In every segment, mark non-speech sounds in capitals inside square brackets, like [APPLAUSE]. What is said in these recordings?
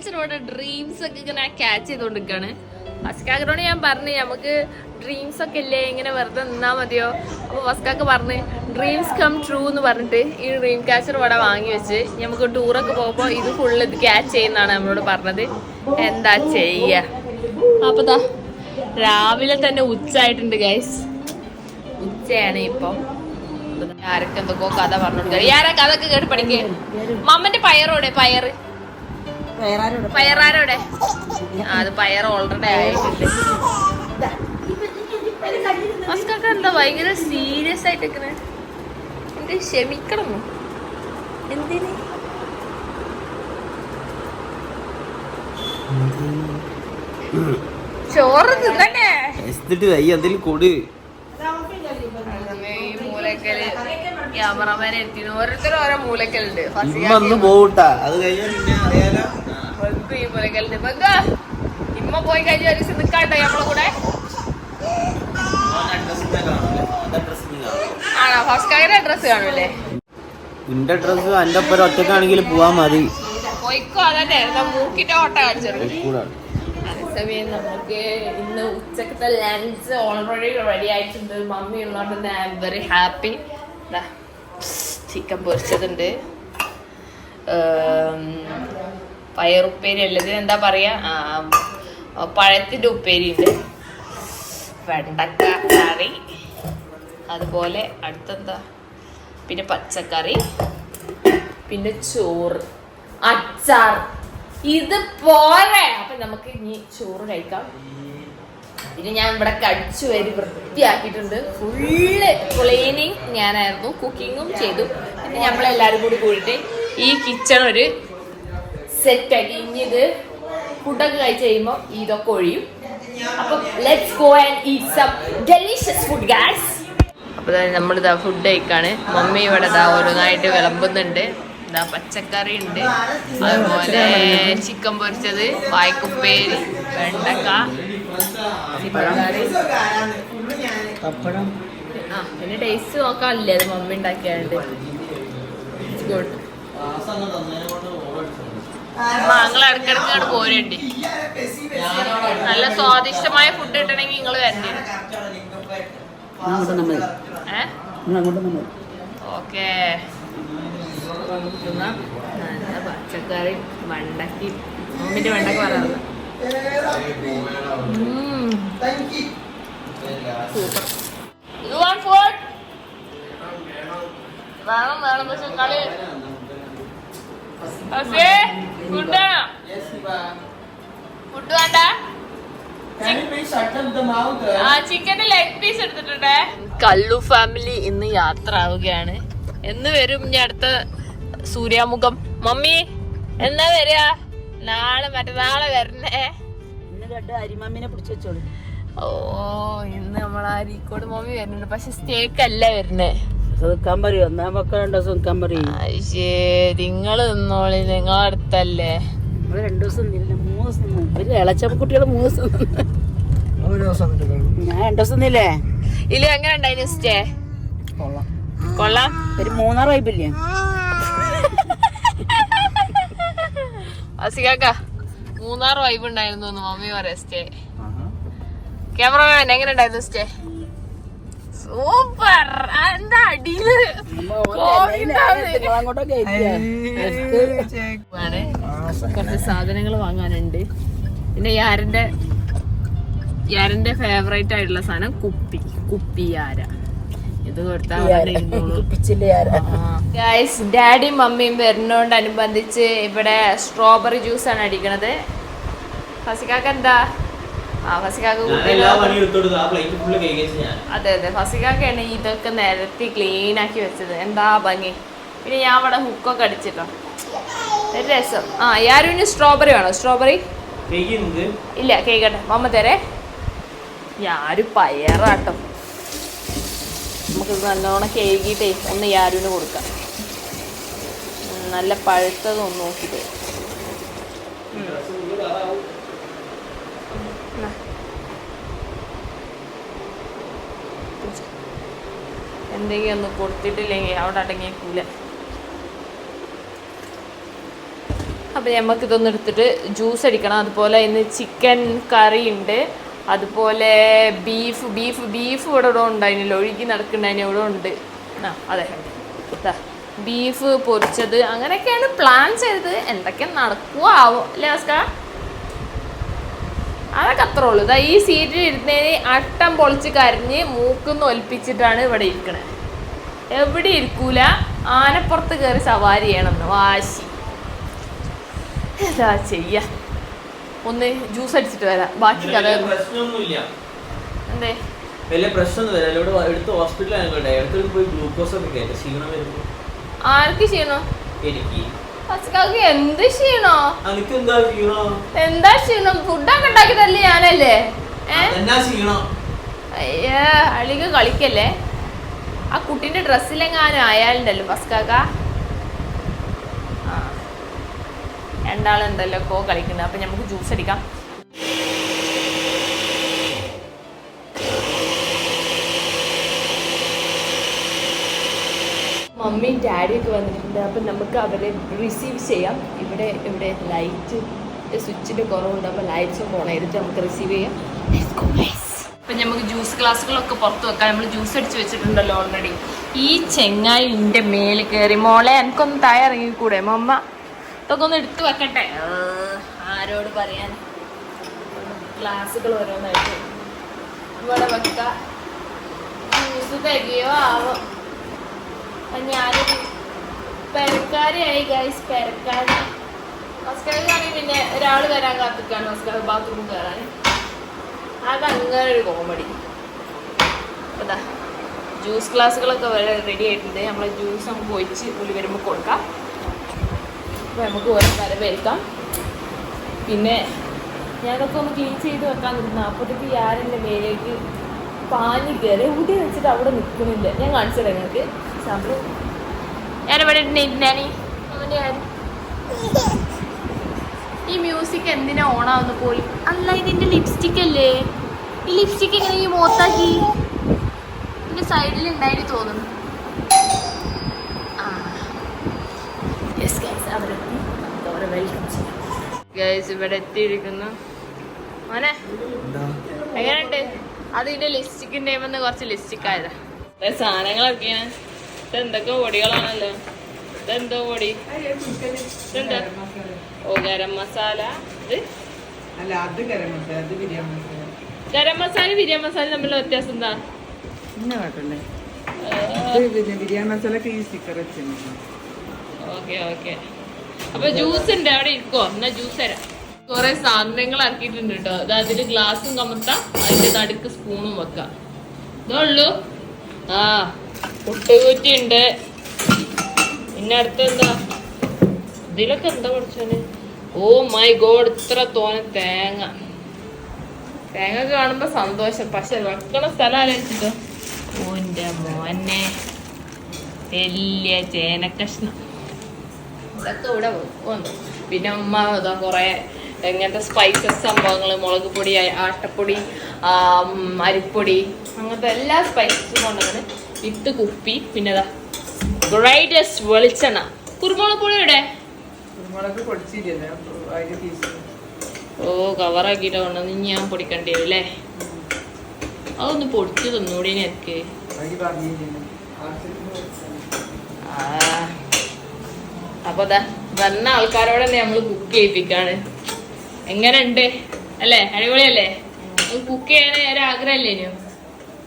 അച്ഛനോട് ഡ്രീംസ് ഒക്കെ ഇങ്ങനെ ക്യാച്ച് ചെയ്തോണ്ടിരിക്കാണ്. വസ്കാക്കറോട് ഞാൻ പറഞ്ഞു നമുക്ക് ഡ്രീംസ് ഒക്കെ ഇല്ലേ? ഇങ്ങനെ വെറുതെ നിന്നാ മതിയോ? അപ്പൊ വസ്കാക്ക് പറഞ്ഞ് ഡ്രീംസ് കം ട്രൂ എന്ന് പറഞ്ഞിട്ട് ഈ ഡ്രീം ക്യാച്ചർ ഇവിടെ വാങ്ങി വെച്ച് നമുക്ക് ടൂറൊക്കെ പോകുമ്പോ ഇത് ഫുള്ള് ഇത് ക്യാച്ച് ചെയ്യുന്നതാണ് നമ്മളോട് പറഞ്ഞത്. എന്താ ചെയ്യ? അപ്പൊ ദാ രാവിലെ തന്നെ ഉച്ചായിട്ടുണ്ട് ഗൈസ് ഉച്ചയാണ് ഇപ്പം. ആരൊക്കെ എന്തൊക്കെയോ കഥ പറഞ്ഞു കൊടുക്കുക ആരാ കഥ ഒക്കെ കേട്ട് പഠിക്കേ? മമ്മന്റെ പയറോടെ പയറ്. പയറാരോടെ? അത് പയർ ഓൾറെഡി ആയിട്ടുണ്ട്. മസ്കൊക്കെ എന്താ ഭയങ്കര സീരിയസ് ആയിട്ട് നിക്കണേ? എന്ത് ക്ഷമിക്കണം എന്തിന്? ചോറ് തിന്നണ്ടേ വയ്യ എന്തെങ്കിലും കൊടു. എത്തിനു ഓരോരുത്തരും ഓരോ മൂലക്കലുണ്ട്. അത് കഴിഞ്ഞാൽ പിന്നെ അറിയാലോ. ഈ ഇമ്മ പോയി കഴിഞ്ഞ ഒരു ദിവസം നിക്കാണ്ടോ നമ്മളെ കൂടെ. ആണോ? ഫസ്റ്റ് ഡ്രസ് കാണൂലേ നിന്റെ ഡ്രസ് എന്റെ ഒപ്പം ഒറ്റക്കാണെങ്കിൽ പോവാ മതി. പോയിക്കോ അതന്നെ. മൂക്കിന്റെ ഓട്ട നമുക്ക് ഇന്ന് ഉച്ചക്കത്തെ ലഞ്ച് ഓൾറെഡി റെഡി ആയിട്ടുണ്ട്. മമ്മി ഉള്ളതുകൊണ്ട് I am very happy chicken പൊരിച്ചതുണ്ട്. പയറുപ്പേരി അല്ലത് എന്താ പറയാ? പഴത്തിന്റെ ഉപ്പേരി ഉണ്ട്. വെണ്ടക്ക കറി. അതുപോലെ അടുത്തെന്താ? പിന്നെ പച്ചക്കറി. പിന്നെ ചോറ്. അച്ചാർ. ഇത് പോരെ അപ്പൊ നമുക്ക് ഇനി ചോറ് കഴിക്കാം. ഇനി ഞാൻ ഇവിടെ കടിച്ചു വരി വൃത്തിയാക്കിയിട്ടുണ്ട്. ഫുള്ള് ക്ലീനിങ് ഞാനായിരുന്നു. കുക്കിങ്ങും ചെയ്തു. പിന്നെ നമ്മളെല്ലാരും കൂടി കൂടിയിട്ട് ഈ കിച്ചൺ ഒരു സെറ്റ് ആക്കി ഇനി ഇത് ഫുഡൊക്കെ കഴിച്ച് കഴിയുമ്പോൾ ഇതൊക്കെ ഒഴിയും. അപ്പൊ let's go and eat some delicious food guys അപ്പൊ നമ്മളിതാ ഫുഡ് കഴിക്കാണ്. മമ്മി ഇവിടെ ഇതാ ഓരോന്നായിട്ട് വിളമ്പുന്നുണ്ട്. ഇതാ പച്ചക്കറി ഉണ്ട്. അതുപോലെ ചിക്കൻ പൊരിച്ചത് വായ്ക്കുപ്പേരി വെണ്ടക്ക ആ പിന്നെ ടേസ്റ്റ് നോക്കാനില്ലേ? അത് മമ്മി ഉണ്ടാക്കിയാണ്ട്. ഗുഡ് ഞങ്ങൾ ഇടക്കിടക്ക് ഇങ്ങോട്ട് പോരണ്ടി. നല്ല സ്വാദിഷ്ടമായ ഫുഡ് കിട്ടണമെങ്കിൽ നിങ്ങൾ വരണ്ടി. ഓക്കെ. നല്ല പച്ചക്കറി വണ്ടക്കി അമ്മിന്റെ വെണ്ടക്ക പറയുന്നത് സൂപ്പർ യു വാണ്ട് ഫുഡ് വേണം വേണം. പക്ഷെ കളി ഫുഡ്? വേണ്ട? ചിക്കന്റെ ലെഗ് പീസ് എടുത്തിട്ടുണ്ടേ? കല്ലു ഫാമിലി ഇന്ന് യാത്ര ആവുകയാണ് എന്ന് വരും ഇനി അടുത്ത സൂര്യാമുഖം. മമ്മി എന്നാ വരിക? നാളെ മറ്റന്നാളെ വരണേ. അരിമമ്മിനെ പിടിച്ചു വെച്ചോളൂ. ഓ ഇന്ന് നമ്മൾ അരീക്കോട് മമ്മി വരുന്നുണ്ട്. പക്ഷെ സ്റ്റേക്ക് അല്ല വരുന്നേ? നിൽക്കാൻ പറയൂ എന്നാ മക്കൾ രണ്ടു ദിവസം നിൽക്കാൻ പറയൂ നിങ്ങൾ നിന്നോളി നിങ്ങൾ അടുത്തല്ലേ? നമ്മൾ രണ്ടു ദിവസം നിന്നില്ല മൂന്ന് ദിവസം നിന്നു. ഒരു ഇളച്ച കുട്ടികൾ മൂന്ന് ദിവസം നിന്ന്. ഞാൻ രണ്ടു ദിവസം നിന്നില്ലേ? ഇല്ല എങ്ങനെ ഉണ്ടായിരുന്നു സ്റ്റേ കൊള്ളാം. ഒരു മൂന്നാർ വൈബില്ലേ അസികാക്ക മൂന്നാർ വൈബ് ഉണ്ടായിരുന്നു എന്ന് മമ്മി പറയാ സ്റ്റേ ക്യാമറമാൻ എങ്ങനെ ഉണ്ടായിരുന്നു സ്റ്റേ സൂപ്പർ. എന്താ അടിയിൽ? കുറച്ച് സാധനങ്ങൾ വാങ്ങാനുണ്ട്. പിന്നെ യാരന്റെ യാരന്റെ ഫേവറേറ്റ് ആയിട്ടുള്ള സാധനം കുപ്പി. കുപ്പി യാര. ഇത് ഗൈസ് ഡാഡിയും മമ്മിയും വരുന്നോണ്ടനുബന്ധിച്ച് ഇവിടെ സ്ട്രോബെറി ജ്യൂസ് ആണ് അടിക്കണത്. ഫസിക്കാക്ക എന്താ? ആ ഫസിക്കാക്ക അതെ അതെ. ഫസിക്കാക്കാണ് ഇതൊക്കെ നിരത്തി ക്ലീൻ ആക്കി വെച്ചത്. എന്താ ഭംഗി. പിന്നെ ഞാൻ അവിടെ ഹുക്കൊക്കെ അടിച്ചിട്ടോ. ഒരു രസം. ആ യാരുവിന് സ്ട്രോബെറി വേണോ? സ്ട്രോബെറി ഇല്ല കേക്കട്ടെ മമ്മ തരേ. ഞാരു പയറാട്ടോ. നമുക്കിത് നല്ലോണം കേകിട്ടേ ഒന്ന് യാരുവിന് കൊടുക്കാം. നല്ല പഴുത്തത് ഒന്ന് നോക്കിയിട്ട് ഉം. എന്നാ. പിടിച്ചോ. എന്തെങ്കിലും ഒന്ന് കൊടുത്തിട്ടില്ലെങ്കിൽ അവിടെ അടങ്ങിയേക്കൂല. അപ്പോൾ നമുക്ക് ഇതൊന്ന് എടുത്തിട്ട് ജ്യൂസ് അടിക്കണം. അതുപോലെ ഇന്ന് ചിക്കൻ കറി ഉണ്ട്. അതുപോലെ ബീഫ് ബീഫ് ബീഫ് ഇവിടെ ഇവിടെ ഉണ്ടായിരുന്നില്ല ഒഴുകി നടക്കുന്നുണ്ടായിരുന്നു ഇവിടെ ഉണ്ട്. ആ അതെ. ബീഫ് പൊരിച്ചത്. അങ്ങനെയൊക്കെയാണ് പ്ലാൻ ചെയ്തത്. എന്തൊക്കെ നടക്കുവോ ആവോ അല്ലേ ഓസ്കാർ അതൊക്കെ അത്രേ ഉള്ളൂ. ഈ സീറ്റിൽ ഇരുന്നതിന് അട്ടം പൊളിച്ച് കരഞ്ഞ് മൂക്കുന്ന് ഒലിപ്പിച്ചിട്ടാണ് ഇവിടെ ഇരിക്കണത് എവിടെ ഇരിക്കൂല? ആനപ്പുറത്ത് കയറി സവാരി ചെയ്യണമെന്ന്. വാശി. എന്താ ചെയ്യ. ഒന്ന് ജ്യൂസ് അടിച്ചിട്ട് വരാം. ബാക്കി കഥ എന്തേ? വലിയ പ്രശ്നമൊന്നും വരാല്ല ഇവിടെ എടുത്ത് ഹോസ്പിറ്റലാണ് ഇവിടെ. പോയി ഗ്ലൂക്കോസ് ഒക്കെ കയറ്റ ക്ഷീണം വരുമ്പോ. ആർക്ക് എനിക്ക്. എന്ത് ക്ഷീണോ? എന്താ ക്ഷീണം? എന്താ ചെയ്യണം ഫുഡൊക്കെ ഉണ്ടാക്കിയതല്ലേ ഞാനല്ലേ? ഏ? എന്നാ അയ്യ അളിക കളിക്കല്ലേ? ആ കുട്ടീന്റെ ഡ്രസ്സിലെങ്ങാനും ആയാലുണ്ടല്ലോ ഫസ്കാക്ക? ആ. രണ്ടാളുണ്ടല്ലോ കോ കളിക്കുന്നത്. അപ്പം നമുക്ക് ജ്യൂസ് അടിക്കാം. മമ്മിയും ഡാഡിയൊക്കെ വന്നിട്ടുണ്ട്. അപ്പം നമുക്ക് അവരെ റിസീവ് ചെയ്യാം. ഇവിടെ ഇവിടെ ലൈറ്റ് സ്വിച്ചിന്റെ കുറവുണ്ട്. അപ്പോൾ ലൈറ്റ്സ് ഓൺ ചെയ്തിട്ട് നമുക്ക് റിസീവ് ചെയ്യാം. അപ്പം നമുക്ക് ജ്യൂസ് ഗ്ലാസ്സുകളൊക്കെ പുറത്ത് വെക്കാം. നമ്മൾ ജ്യൂസ് അടിച്ച് വെച്ചിട്ടുണ്ടല്ലോ ഓൾറെഡി ഈ ചെങ്ങായി എന്റെ മേലിൽ കയറി മോളെ എനിക്കൊന്ന് താഴെ ഇറങ്ങിക്കൂടെ മമ്മ? ഇതൊക്കെ ഒന്ന് എടുത്തു വെക്കട്ടെ. ആരോട് പറയാൻ? ഗ്ലാസ്സുകൾ ഓരോന്നായിട്ട് ഇവിടെ വെക്കാം. ജ്യൂസ് തികയോ ആവോ? അപ്പൊ ഞാനൊരു പെരക്കാരിയായി ഗൈസ് പെരക്കാരി. മസ്കറിക്കാണെങ്കിൽ പിന്നെ ഒരാൾ വരാൻ കാത്തിക്കാണ് ഓസ്കാർ ബാത്റൂമിൽ കയറാൻ. അതങ്ങനെ ഒരു കോമഡി അതാ ജ്യൂസ് ഗ്ലാസ്സുകളൊക്കെ വരെ റെഡി ആയിട്ടുണ്ട്. നമ്മൾ ജ്യൂസ് നമുക്ക് ഒഴിച്ച് പുലി വരുമ്പോൾ കൊടുക്കാം. അപ്പോൾ നമുക്ക് ഓരോ വരവേൽക്കാം പിന്നെ ഞാനൊക്കെ ഒന്ന് ക്ലീൻ ചെയ്ത് വെക്കാൻ നിന്നു. അപ്പോഴത്തേക്ക് യാരെന്റെ മേലേക്ക് പാനി കയറി ഊട്ടി വെച്ചിട്ട് അവിടെ നിൽക്കുന്നില്ല ഞാൻ കാണിച്ചു തരാം നിങ്ങൾക്ക് സാമ്പിൾ ഞാനിവിടെ ഇരുന്നാനി ഈ മ്യൂസിക് എന്തിനാ ഓണാവുന്ന പോയി അല്ല ഇതിന്റെ ലിപ്സ്റ്റിക് അല്ലേ? ഈ ലിപ്സ്റ്റിക് എങ്ങനെ ഈ മോത്താക്കി ഇതിന്റെ സൈഡിൽ ഉണ്ടായിട്ട് തോന്നുന്നു. ഗൈസ് ഇവിടെ എത്തിയിരിക്കുന്നു. മോനെ എങ്ങനെയുണ്ട്? അത് ഇതിന്റെ ലിപ്സ്റ്റിക്കിന്റെ കുറച്ച് ലിപ്സ്റ്റിക് ആയതാ. ഇത് സാധനങ്ങളൊക്കെയാണ്. ഇത് എന്തൊക്കെ പൊടികളാണല്ലോ. ഇതെന്തോ പൊടി? ഇതെന്താ? ഓ ഗരം മസാല. ഇത്? അല്ല അത് ഗരം മസാല അത് ബിരിയാണി. മസാല ഗരം മസാല ബിരിയാണി മസാല തമ്മിലുള്ള വ്യത്യാസം എന്താ? ഇന്ന കേട്ടല്ലേ ബിരിയാണി മസാലക്ക് ഈ സ്റ്റിക്കർ വെച്ചിട്ടുണ്ട് ഓക്കെ ഓക്കെ. അപ്പൊ ജ്യൂസ് ഉണ്ട് അവിടെ ഇരിക്കോ എന്നാ ജ്യൂസ് തരാം. കുറെ സാധനങ്ങൾ ഇറക്കിയിട്ടുണ്ട് കേട്ടോ. അതായത് അതിൽ ഗ്ലാസും കമത്താം അതിന്റെ നടുക്ക് സ്പൂണും വെക്കാം. ഇതേ ഉള്ളൂ. ആ പുട്ടുകുറ്റി ഉണ്ട്. പിന്നെ അടുത്ത് എന്താ? ഇതിലൊക്കെ എന്താ കുറച്ചോന് ഓ മൈ ഗോഡ് ഇത്ര തോന തേങ്ങ. തേങ്ങ കാണുമ്പോ സന്തോഷം. പക്ഷെ വെക്കണ സ്ഥലം ആലോചിച്ചിട്ടോ? ഓന്റെ മോനെ. വലിയ ചേനക്കഷ്ണം. ഇതൊക്കെ ഇവിടെ വെക്കുന്നുണ്ട് പിന്നെ ഉമ്മ ഇതാ കുറേ ഇങ്ങനത്തെ സ്പൈസസ് സംഭവങ്ങൾ മുളക് പൊടി ആട്ടപ്പൊടി അരിപ്പൊടി അങ്ങനത്തെ എല്ലാ സ്പൈസസും കൊണ്ടുവന്ന് വിത്ത് കുപ്പി. പിന്നെ ഇതാ ഗ്രേറ്റസ്റ്റ് വെളിച്ചെണ്ണ. കുരുമുളക് പൊടി ഇവിടെ കുരുമുളക് പൊടിച്ചില്ലേ? ഓ കവറാക്കിയിട്ട് കൊണ്ടു ഇനി ഞാൻ പൊടിക്കണ്ടേ വരും അല്ലേ? അതൊന്ന് പൊടിച്ചു തന്നൂടി എനിക്ക്. അപ്പൊ അതാ വന്ന ആൾക്കാരോട് നമ്മൾ കുക്ക് ചെയ്യിപ്പിക്കാണ്. എങ്ങനെയുണ്ട്? അല്ലേ? അടിപൊളിയല്ലേ? കുക്ക് ചെയ്യാൻ ഒരു ആഗ്രഹമല്ലേ ഇനിയോ?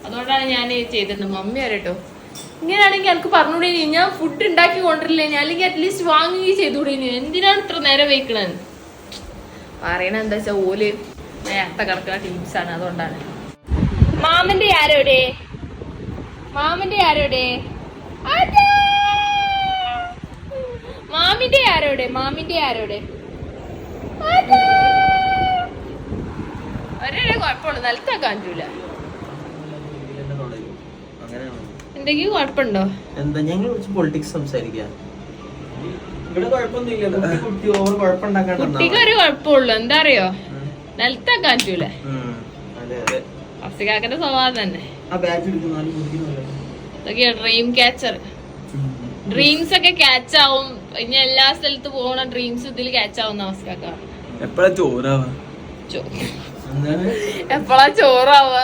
അതുകൊണ്ടാണ് ഞാൻ ചെയ്തത് മമ്മി വരട്ടോ ഇങ്ങനെയാണെങ്കിൽ എനിക്ക് പറഞ്ഞുകൂടി ഞാൻ ഫുഡ് ഉണ്ടാക്കി കൊണ്ടിരില്ലേ ഞാൻ അല്ലെങ്കിൽ അറ്റ്ലീസ്റ്റ് വാങ്ങുകയും ചെയ്തുകൂടി എന്തിനാണ് ഇത്ര നേരം വയ്ക്കണത്? പറയണ എന്താ വെച്ചാൽ ഓൽ നേരത്തെ കിടക്കുന്ന ആണ് അതുകൊണ്ടാണ്. മാമന്റെ ആരോടെ? മാമന്റെ ആരോടെ. മാമിന്റെ ആരോടെ? മാമിന്റെ ആരോടെ. ഒരേ കുഴപ്പമുള്ളൂ. എന്തെങ്കിലും കുഴപ്പമുണ്ടോ? എന്താ ഞങ്ങൾ കുറച്ച് പൊളിറ്റിക്സ് സംസാരിക്കാം? കുട്ടിക്ക് ഒരു കുഴപ്പമുള്ളൂ. എന്താ അറിയോ? നിലത്താക്കാൻ പറ്റൂലേ അഫ്സിക്കാക്കന്റെ സ്വഭാവം തന്നെ. ആ ബാച്ച് എടുക്കുന്ന. കുട്ടി ഇതൊക്കെ ഡ്രീം ക്യാച്ചർ ഡ്രീംസ് ഒക്കെ ക്യാച്ച് ആവും. ഇനി എല്ലാ സ്ഥലത്ത് പോകണ ഡ്രീംസ് ഇതിൽ ക്യാച്ച് ആവും അവസ്ഥ എപ്പോഴാ ചോറാവാ? എപ്പോഴാ ചോറാവുക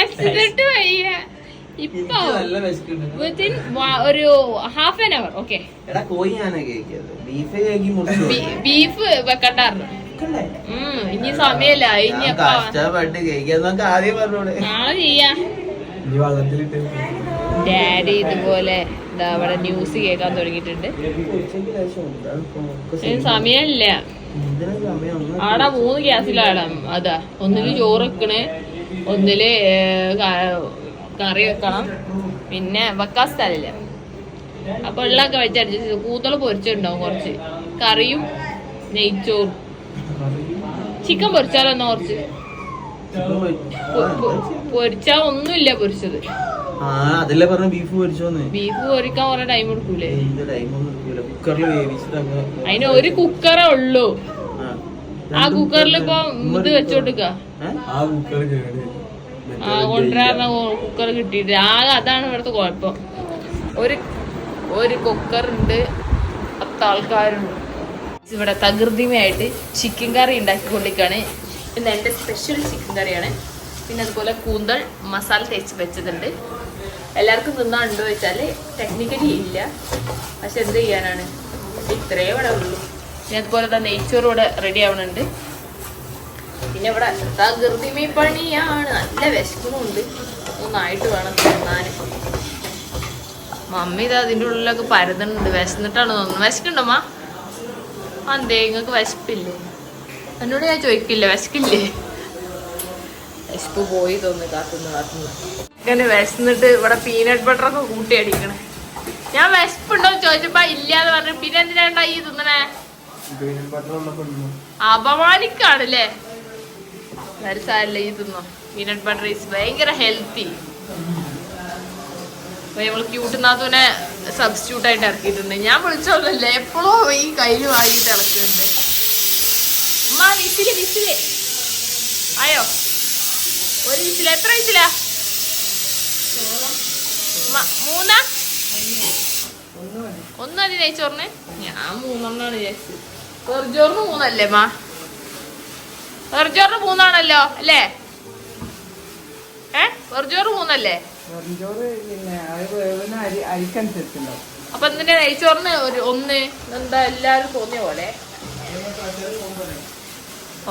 ആക്സിഡന്റ് വയ്യ. ഇപ്പൊ വിത്തിൻ ഒരു half an hour okay beef കേക്കി മുറിച്ചു ബീഫ് വെക്കണ്ടായിരുന്നു. ഇനി സമയല്ല ഇനി നാളെ ചെയ്യാ. ഡാഡി ഇതുപോലെ ഇതാ അവിടെ ന്യൂസ് കേൾക്കാൻ തുടങ്ങിയിട്ടുണ്ട്. സമയമില്ല. എന്തിനാ സമയം മൂന്ന് ഗ്യാസിലാണ് അതാ ഒന്നിൽ ചോറ് വെക്കണേ ഒന്നിൽ കറി വെക്കണം. പിന്നെ വെക്കാൻ സ്ഥലമില്ല. അപ്പൊ ഉള്ളൊക്കെ വെച്ചടിച്ച് കൂത്തൾ പൊരിച്ചിട്ടുണ്ടാവും കുറച്ച്. കറിയും നെയ്ച്ചോറും. ചിക്കൻ പൊരിച്ചാലൊന്ന് കുറച്ച്? പൊ- പൊ- പൊരിച്ചാ ഒന്നുമില്ല പൊരിച്ചത്. ആ അതല്ലേ പറഞ്ഞ ബീഫ് പൊരിച്ചോന്ന്? ബീഫ് പൊരിക്കാൻ കുറെ ടൈം എടുക്കൂലേ? കുക്കറിൽ അതിന് ഒരു കുക്കറേ ഉള്ളൂ. ആ. കുക്കറിൽ ഇപ്പൊ ഇത് വെച്ചോണ്ടിക്ക ആ കുക്കർ ആ കൊണ്ടുവരാറുന്ന കുക്കർ കിട്ടിയിട്ട് ആകെ അതാണ് ഇവിടുത്തെ കുഴപ്പം. ഒരു ഒരു കുക്കറുണ്ട് പത്ത് ആൾക്കാരുണ്ട്. ഇവിടെ തകൃതിമയായിട്ട് ചിക്കൻ കറി ഉണ്ടാക്കിക്കൊണ്ടിരിക്കുകയാണ്. ഇന്ന് എന്റെ സ്പെഷ്യൽ ചിക്കൻ കറിയാണ് പിന്നെ അതുപോലെ കൂന്തൽ മസാല തേച്ച് വെച്ചിട്ടുണ്ട് എല്ലാവർക്കും തിന്നാണ്ടോ വെച്ചാൽ ടെക്നിക്കലി ഇല്ല. പക്ഷെ എന്ത് ചെയ്യാനാണ്? ഇത്രയേ ഇവിടെ ഉള്ളൂ പിന്നെ അതുപോലെ തന്നെ നെയ്ച്ചോറ് ഇവിടെ റെഡി ആവണുണ്ട്. പിന്നെ ഇവിടെ തകൃതിമി പണിയാണ്. നല്ല വിശക്കുന്നുണ്ട് ഒന്നായിട്ട് വേണം തിന്നാൻ മമ്മി ഇത് അതിന്റെ ഉള്ളിലൊക്കെ പരതുന്നുണ്ട്. വിശന്നിട്ടാണ് തോന്നുന്നത്. വിശക്കുണ്ടമ്മ അന്തേ നിങ്ങൾക്ക് വിശപ്പില്ലേ? എന്നോട് ഞാൻ ചോദിക്കില്ല വിശക്കില്ലേ? വിശപ്പ് പോയി തോന്നുന്നു കാത്തുന്നു കാത്തുന്നു ഇങ്ങനെ വിശന്നിട്ട് ഇവിടെ പീനട്ട് ബട്ടറൊക്കെ കൂട്ടി അടിക്കണേ. ഞാൻ വിശപ്പുണ്ടോ ചോദിച്ചപ്പോ ഇല്ലാന്ന് പറഞ്ഞു. പിന്നെ എന്തിനാ ഈ തിന്നണേ? അപമാനിക്കാണല്ലേ സാരല്ല ഈ തിന്നോ? പീനട്ട് ബട്ടർ ഈസ് ഭയങ്കര ഹെൽത്തി അപ്പൊ നമ്മൾ ക്യൂട്ട് സബ്സ്റ്റിറ്റ്യൂട്ട് ആയിട്ട് ഇറക്കിയിട്ടുണ്ട്. ഞാൻ വിളിച്ചോന്നല്ല എപ്പോഴോ ഈ കയ്യിൽ വാങ്ങിയിട്ട് ഇറക്കുന്നുണ്ട്. അമ്മ വിസിൽ വിസിൽ. ആയോ? ഒരു വിസില. എത്ര വിസില? മൂന്നാ? ഒന്ന് മതി. നെയ്ച്ചോറിന്. ഞാൻ മൂന്നെണ്ണാണ് വിചാരിച്ചത്. വെറുചോറിന് മൂന്നല്ലേ മാ വെറുചോറിന് മൂന്നാണല്ലോ അല്ലേ? ഏ? വെറുചോറ് മൂന്നല്ലേ? അപ്പൊ എന്തിന്റെ നെയ്ച്ചോറിന് ഒരു ഒന്ന്? എന്താ എല്ലാരും തോന്നിയ പോലെ?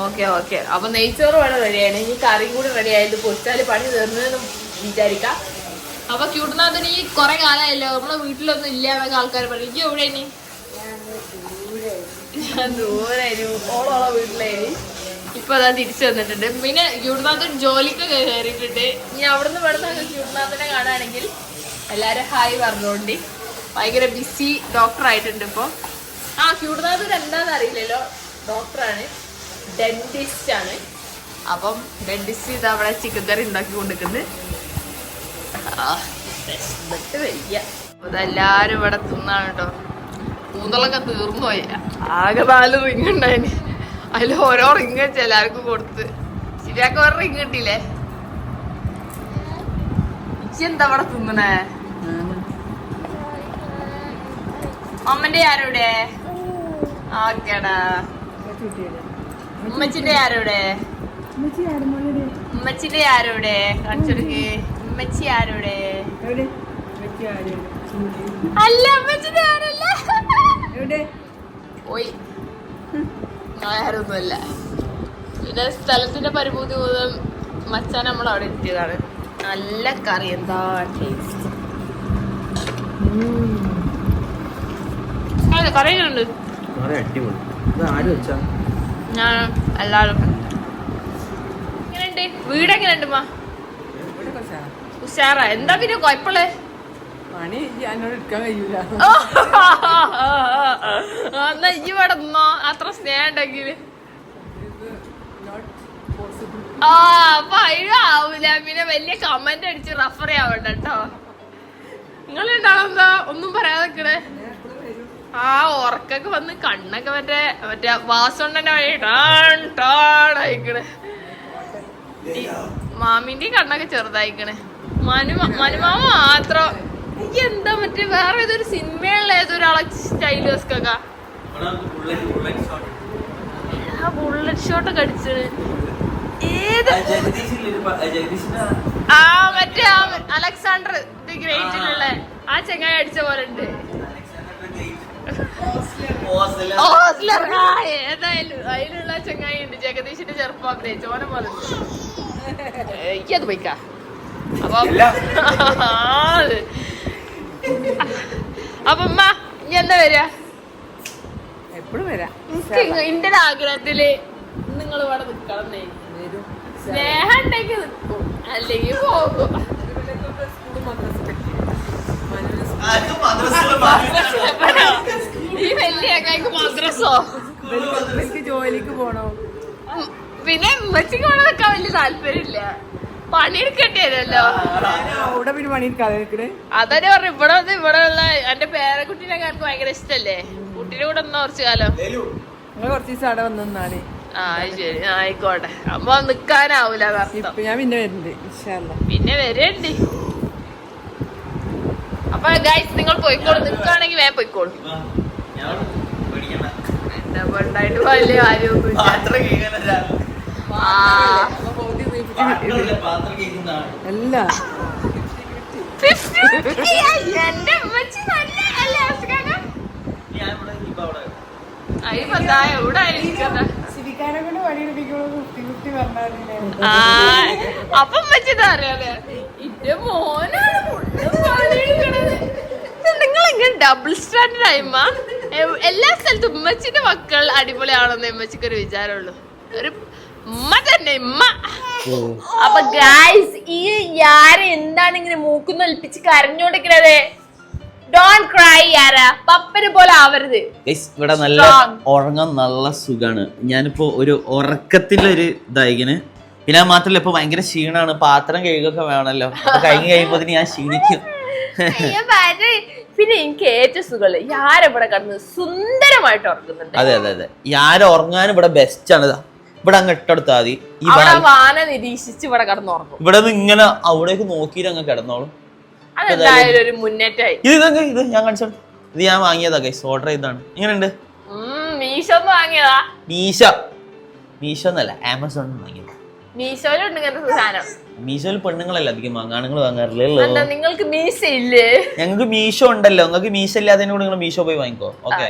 Okay okay. അപ്പൊ നെയ്ച്ചോറ് വേണം റെഡിയാണ് ഇനി കറിയും കൂടി റെഡി ആയത് പൊരിച്ചാൽ പണി തീർന്നെന്ന് വിചാരിക്കാം. അപ്പൊ ക്യൂട്ടനാഥന് ഈ കുറെ കാലമായല്ലോ നമ്മളെ വീട്ടിലൊന്നും ഇല്ലാന്നൊക്കെ ആൾക്കാർ പറയും ഇജ്ജ് എവിടെ ഇനി? ഞാൻ ദൂരെ ഓളോളോ വീട്ടിലേനി ഇപ്പൊ അതാ തിരിച്ചു വന്നിട്ടുണ്ട്. പിന്നെ ക്യൂട്ടനാഥൻ ജോലിക്ക് കയറിയിട്ടുണ്ട്. ഇനി അവിടുന്ന് ഇവിടുന്ന് ക്യൂട്ടനാഥനെ കാണുകയാണെങ്കിൽ എല്ലാരും ഹായ് പറഞ്ഞോണ്ട്. ഭയങ്കര ബിസി ഡോക്ടർ ആയിട്ടുണ്ട് ഇപ്പൊ. ആ ക്യൂട്ടനാഥൻ എന്താന്ന് അറിയില്ലല്ലോ. ഡോക്ടറാണ് ഡെന്റിസ്റ്റ് ആണ്. അപ്പം ഡെന്റിസ്റ്റ് ഇത് അവിടെ ചിക്കൻ കറി ഉണ്ടാക്കി കൊണ്ടിരിക്കുന്നത് ഇതെല്ലാരും ഇവിടെ തിന്നാണ് കേട്ടോ. കൂന്തളൊക്കെ തീർന്നു പോയി. ആകെ നാല് റിങ് അതിൽ ഓരോ റിങ് വെച്ച് എല്ലാവർക്കും കൊടുത്ത്. ശരിയാക്ക ഒരു റിങ് കിട്ടിയില്ലേ? ഇച്ചി എന്താ അവിടെ തിന്നണേ? അമ്മന്റെ ആരോടെ? ഓക്കേടാ. ഉമ്മച്ചിന്റെ ആരോടെ? ഉമ്മച്ചിന്റെ ആരോടെ? കാണിച്ചെടുക്ക് ഉമ്മച്ചി ആരോടെ? അല്ല ഉമ്മച്ചിന്റെ ആരല്ല. എവിടെ? പോയി ആരൊന്നുമല്ല പിന്നെ സ്ഥലത്തിന്റെ പരിഭൂതി മൂലം മച്ചാൻ നമ്മൾ അവിടെ എത്തിയതാണ്. നല്ല കറി എന്താ ടേസ്റ്റ് അതെ കറി ഉണ്ട് വളരെ അടിപൊളി. ഇത് ആര് വെച്ചാ? ഞാൻ എല്ലാവരും. എങ്ങനെയുണ്ട്? വീട് എങ്ങനെയുണ്ട് മാ ഉഷാറാ? എന്താ പിന്നെ കുഴപ്പമുള്ളേ പണി എന്നോട് എടുക്കാൻ കഴിയൂല. [LAUGHS] എന്നാ ഈ ഇവിടെ നിന്നോ. അത്ര സ്നേഹം ഉണ്ടെങ്കിൽ ആ അപ്പൊ ആവൂല. പിന്നെ വലിയ കമന്റ് അടിച്ച് റഫർ ആവണ്ട കേട്ടോ നിങ്ങൾ എന്താ ഒന്നും പറയാതെ നിക്കണേ ആ ഉറക്കൊക്കെ വന്ന് കണ്ണൊക്കെ മറ്റേ മറ്റേ വാസോണ്ടന്റെ വഴി ടാൺ ടാൺ അയക്കണേ മാമിന്റെ കണ്ണൊക്കെ ചെറുതായിക്കണേ. മനു മനുമാവ് മാത്രം ഈ എന്താ മറ്റേ വേറെ ഏതൊരു സിനിമയുള്ള ഏതൊരാളെ സ്റ്റൈൽ വെസ്കൊക്കെ ആ ബുള്ളറ്റ് ഷോട്ടൊക്കെ അടിച്ചത്. ഏത്? ആ മറ്റേ ആ അലക്സാണ്ടർ ദി ഗ്രേറ്റിലുള്ള ആ ചെങ്ങായി അടിച്ച പോലെ ഉണ്ട്. ഏതായാലും അതിലുള്ള ചെങ്ങായി ഉണ്ട്. ജഗദീഷിന്റെ ചെറുപ്പം അഭിനയിച്ച ഓനെ പോലെ എനിക്കത് പോയിക്കാ. അപ്പൊ [LAUGHS] അപ്പൊ ഉമ്മ ഇനി എന്താ വരിക? എപ്പോഴും വരാം. എന്റെ ആഗ്രഹത്തിൽ നിങ്ങൾ ഇവിടെ നിക്കണം സ്നേഹം ഉണ്ടെങ്കിൽ നിൽക്കും അല്ലെങ്കിൽ പോകും. ഈ വലിയ ചങ്ങായിക്ക് മദ്രസോ? എനിക്ക് ജോലിക്ക് പോണോ? പിന്നെ ഉമ്മച്ചിക്ക് ഇവിടെ നിൽക്കാൻ വലിയ താല്പര്യമില്ല. പണിയെടുക്കേണ്ടി വരുമല്ലോ അവിടെ പിന്നെ പണിയെടുക്കാതെ അതന്നെ പറഞ്ഞു ഇവിടെ വന്ന് ഇവിടെ ഉള്ള എന്റെ പേരക്കുട്ടീനെ എനിക്ക് ഭയങ്കര ഇഷ്ടല്ലേ? കുട്ടീനെ കൂടെ ഒന്ന് കുറച്ചു കാലം. നിങ്ങൾ കുറച്ച് ദിവസം അവിടെ വന്ന് നിന്നാണ് ആ അത് ശരി. ആ, ആയിക്കോട്ടെ. അപ്പൊ നിക്കാനാവൂല കഷ്ടം ഇപ്പൊ ഞാൻ പിന്നെ വരുന്നുണ്ട് ഇൻഷാല്ല പിന്നെ വരണ്ട്. അപ്പൊ ഗൈസ് നിങ്ങൾ പോയിക്കോളൂ. നിക്കാണെങ്കിൽ വേഗം പോയിക്കോളൂ. എന്താ ഇപ്പൊ ഉണ്ടായിട്ട് വലിയ കാര്യമൊന്നുമില്ല. ആ അല്ല ഫിഫ്റ്റി എന്റെ ഉമ്മച്ചി നല്ല അല്ലേ. അപ്പം ഇന്റെ മോനാണ് നിങ്ങൾ ഇങ്ങനെ ഡബിൾ സ്റ്റാൻഡേർഡ് ആയിമ്മ എല്ലാ സ്ഥലത്തും ഉമ്മച്ചിന്റെ മക്കൾ അടിപൊളിയാണെന്ന് ഉമ്മച്ചിക്ക് ഒരു വിചാരമുള്ളൂ. ഒരു ഉമ്മ തന്നെ ഉമ്മ. അപ്പൊ ഗായ്സ് ഈ യാര എന്താണ് ഇങ്ങനെ മൂക്കുന്നൊലിപ്പിച്ച് കരഞ്ഞോണ്ടിരിക്കണത്? Don cry യാര. പപ്പനെ പോലെ ആവരുത്. Guys, ഇവിടെ നല്ല ഉറങ്ങാൻ നല്ല സുഖാണ്. ഞാനിപ്പോ ഒരു ഉറക്കത്തിന്റെ ഒരു ഇതായിക്കണ്. പിന്നെ മാത്രല്ല ഇപ്പൊ ഭയങ്കര ക്ഷീണാണ്. പാത്രം കഴുകൊക്കെ വേണല്ലോ. കഴിഞ്ഞു കഴിയുമ്പോ ഞാൻ ക്ഷീണിക്കും. പിന്നെ എനിക്ക് ഏറ്റവും സുഖമല്ലേ യാര ഇവിടെ കടന്ന് സുന്ദരമായിട്ട് ഉറങ്ങുന്നുണ്ട്. അതെ അതെ അതെ. ഞാൻ ഉറങ്ങാൻ ഇവിടെ ബെസ്റ്റ് ആണ്. ഇവിടെ അങ്ങ് ഇട്ടെടുത്താൽ മതി. ഈ അവിടെ വാന നിരീക്ഷിച്ച് ഇവിടെ കിടന്നുറങ്ങും. ഇവിടെ നിന്ന് ഇങ്ങനെ അവിടേക്ക് നോക്കിയിട്ട് അങ്ങ് കിടന്നോളും. അതെന്തായാലും ഒരു മുന്നേറ്റായി ഇത് ഇതൊക്കെ ഇത് ഞാൻ കാണിച്ചു ഇത് ഞാൻ വാങ്ങിയതാ ഗൈസ് ഓർഡർ ചെയ്താണ് ഇങ്ങനെയുണ്ട്. ഉം മീശോന്ന് വാങ്ങിയതാ. മീശ. മീശ എന്നല്ല ആമസോൺ വാങ്ങിയത്. സാധനം മീശോയിൽ പെണ്ണുങ്ങളല്ല അധികം വാങ്ങുക ആണുങ്ങൾ വാങ്ങാറില്ലല്ലോ നിങ്ങൾക്ക് മീശ ഇല്ലേ? ഞങ്ങൾക്ക് മീശോ ഉണ്ടല്ലോ. നിങ്ങൾക്ക് മീശ ഇല്ലാതെ കൂടെ നിങ്ങൾ മീശോ പോയി വാങ്ങിക്കോ. ഓക്കെ.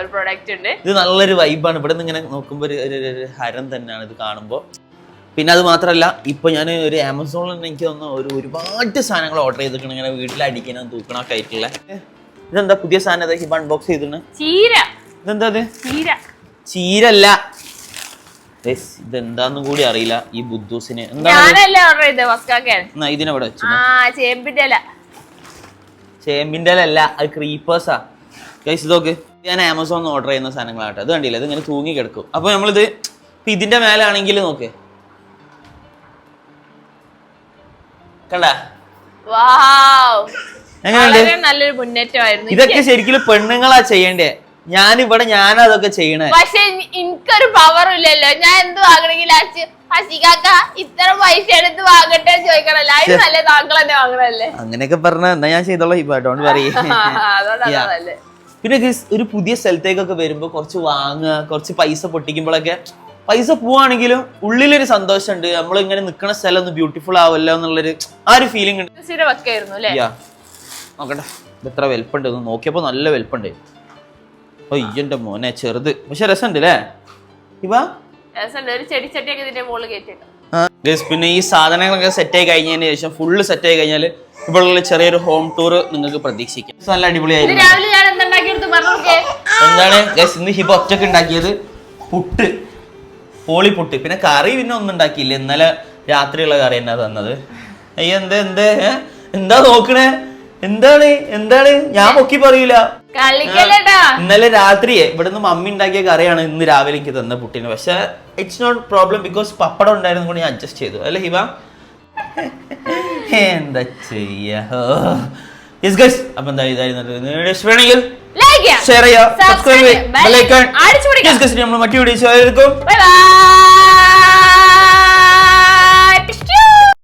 ഒരു പ്രൊഡക്റ്റ് ഉണ്ട്. ഇത് നല്ലൊരു വൈബാണ് ഇവിടെ നിന്ന് ഇങ്ങനെ നോക്കുമ്പോൾ ഒരു ഹരം തന്നെയാണ് ഇത് കാണുമ്പോൾ പിന്നെ അത് മാത്രമല്ല ഇപ്പൊ ഞാൻ ഒരു ആമസോണിൽ നിന്ന് എനിക്ക് തോന്നുന്നു ഒരു ഒരുപാട് സാധനങ്ങൾ ഓർഡർ ചെയ്തിട്ടുണ്ട്. ഇങ്ങനെ വീട്ടിൽ അടിക്കണം തൂക്കണം ഒക്കെ ആയിട്ടുള്ള. ഇതെന്താ പുതിയ സാധനം? അൺബോക്സ് ചെയ്തിട്ടുണ്ട് ചീര. ഇതെന്താ ചീര. ചീരല്ല. ഇതെന്താന്നും കൂടി അറിയില്ല. ഈ ബുദ്ധൂസിന് എന്താണ് ഞാനല്ലേ ഓർഡർ ചെയ്തത് വസ്കാക്കാൻ. എന്നാ ഇതിനെവിടെ വെച്ചു. ആ ചേമ്പിന്റെ അല്ല അത് ക്രീപ്പേഴ്സാ ഗൈസ് ഇതൊക്കെ ഞാൻ ആമസോണിൽ ഓർഡർ ചെയ്യുന്ന സാധനങ്ങളാട്ടെ. അത് കണ്ടില്ല? ഇത് ഇങ്ങനെ തൂങ്ങി കിടക്കും. അപ്പൊ നമ്മളിത് ഇപ്പൊ ഇതിന്റെ മേലാണെങ്കിൽ നോക്കേ. കണ്ട? എങ്ങനെയുണ്ട്? നല്ലൊരു മുന്നേറ്റമായിരുന്നു. ഇതൊക്കെ ശരിക്കും പെണ്ണുങ്ങളാ ചെയ്യണ്ടേ? ഞാനിവിടെ ഞാൻ അതൊക്കെ ചെയ്യണേ പക്ഷെ എനിക്കൊരു പവർ ഇല്ലല്ലോ ഞാൻ എന്ത് വാങ്ങണമെങ്കിൽ ഹസികാക്ക ഇത്ര പൈസ എടുത്ത് വാങ്ങട്ടെ ചോദിക്കണല്ലോ അതിന് നല്ല താങ്കൾ തന്നെ വാങ്ങണല്ലേ അങ്ങനെയൊക്കെ പറഞ്ഞ എന്നാ ഞാൻ ചെയ്തോളാം ഇപ്പൊ ഡോണ്ട് പറയേ. പിന്നെ ഒരു പുതിയ സ്ഥലത്തേക്കൊക്കെ വരുമ്പോൾ കുറച്ച് വാങ്ങുക കുറച്ച് പൈസ പൊട്ടിക്കുമ്പോഴൊക്കെ പൈസ പോവാണെങ്കിലും ഉള്ളിലൊരു സന്തോഷമുണ്ട് നമ്മൾ ഇങ്ങനെ നിൽക്കുന്ന സ്ഥലം ഒന്ന് ബ്യൂട്ടിഫുൾ ആവല്ലോ എന്നുള്ളൊരു ആ ഒരു ഫീലിംഗ് ഉണ്ട് നോക്കട്ടെ ഇത് എത്ര വലുപ്പുണ്ട് നോക്കിയപ്പോ നോക്കിയപ്പോൾ നല്ല വലുപ്പുണ്ട് ഓ ഇയ്യന്റെ മോനെ ചെറുത്. പക്ഷെ രസമുണ്ട്. അല്ലേ ഇവ. ഒരു ഇതിന്റെ മുകളിൽ കയറ്റിട്ടു Guys, പിന്നെ ഈ സാധനങ്ങളൊക്കെ സെറ്റ് ആയി കഴിഞ്ഞതിന് ശേഷം ഫുള്ള് സെറ്റ് ആയി കഴിഞ്ഞാൽ ഇവിടെയുള്ള ചെറിയൊരു ഹോം ടൂർ നിങ്ങൾക്ക് പ്രതീക്ഷിക്കാം. നല്ല അടിപൊളിയായിരുന്നു എന്താണ്? ഗൈസ് ഇന്ന് ഹിബ ഒറ്റയ്ക്ക് ഉണ്ടാക്കിയത് പുട്ട്. പോളി പുട്ട്. പിന്നെ കറി പിന്നെ ഒന്നും ഉണ്ടാക്കിയില്ല. ഇന്നലെ രാത്രിയുള്ള കറി എന്നാ തന്നത്? അയ്യ എന്ത് എന്ത് എന്താ നോക്കണേ? എന്താണ്? എന്താണ്? ഞാൻ പൊക്കി പറയൂല. ഇന്നലെ രാത്രിയെ ഇവിടുന്ന് മമ്മി ഉണ്ടാക്കിയ കറിയാണ് ഇന്ന് രാവിലെ എനിക്ക് തന്ന പുട്ടിന്. പക്ഷെ it's not problem because pappadam ഉണ്ടായിരുന്നു കൊണ്ട് ഞാൻ അഡ്ജസ്റ്റ് ചെയ്തു. അല്ലേ ഹിബ? എന്താ ചെയ്യാ? അപ്പൊ എന്താ ഇതായിരുന്നു ഷെയർ ചെയ്യാം. സബ്സ്ക്രൈബ് ചെയ്യാം. മറ്റു ബൈ